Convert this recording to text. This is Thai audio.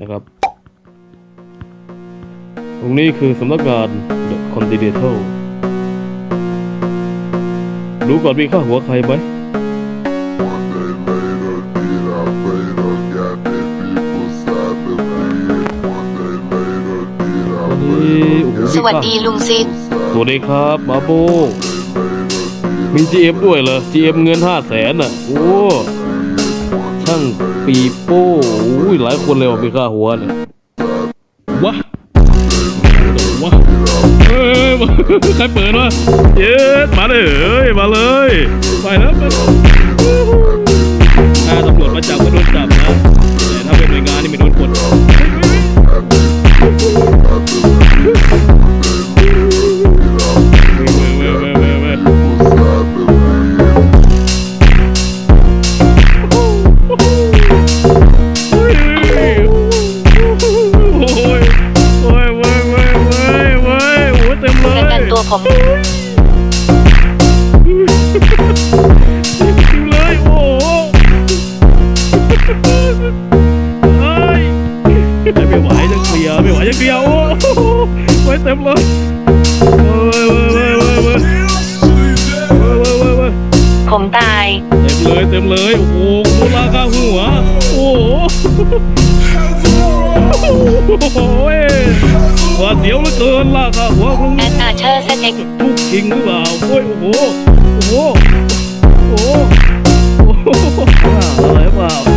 นะครับ ตรงนี้คือสำนักงาน The Continental รู้ก่อนมีค่าหัวใครไหม One day later, did I later got that people side to bed. One day later, did I วันนี้โอ้โห later สวัสดีลุงซิดสวัสดีครับมาโบมี GM ด้วยเหรอ GM เงินห้าแสนอะ โอ้ช่าง ปีโป้อุ้ยหลายคนเลยว่ะมีค่าหัวเนี่ยวะวะเฮ้ยใครเปิดวะเย็ดมาเลยเอ้ยมาเลย ไปแล้วไปแล้วถ้าตำรวจมาจับก็โดนจับ ประกันตัวผมเลยโอ้โหเฮ้ยไม่ไหวจะเคลียร์ไม่ไหวจะเคลียร์โอ้โหไว้เต็มเลยเว้ยเว้ยเว้ยเว้ยเว้ยเว้ยเว้ยเว้ยเว้ยผมตาย เต็มเลยเต็มเลยโอ้โหมูลค่าหัวโอ้โหโอ้โห เว้ยว่าเสียวเหลือเกินราคาหัวของแอดอาเชอร์เซเอ็กทุกจริงหรือเปล่าโอ้ยโอ้โหโอ้โหโอ้โหโอ้โหอะไรหรือเปล่า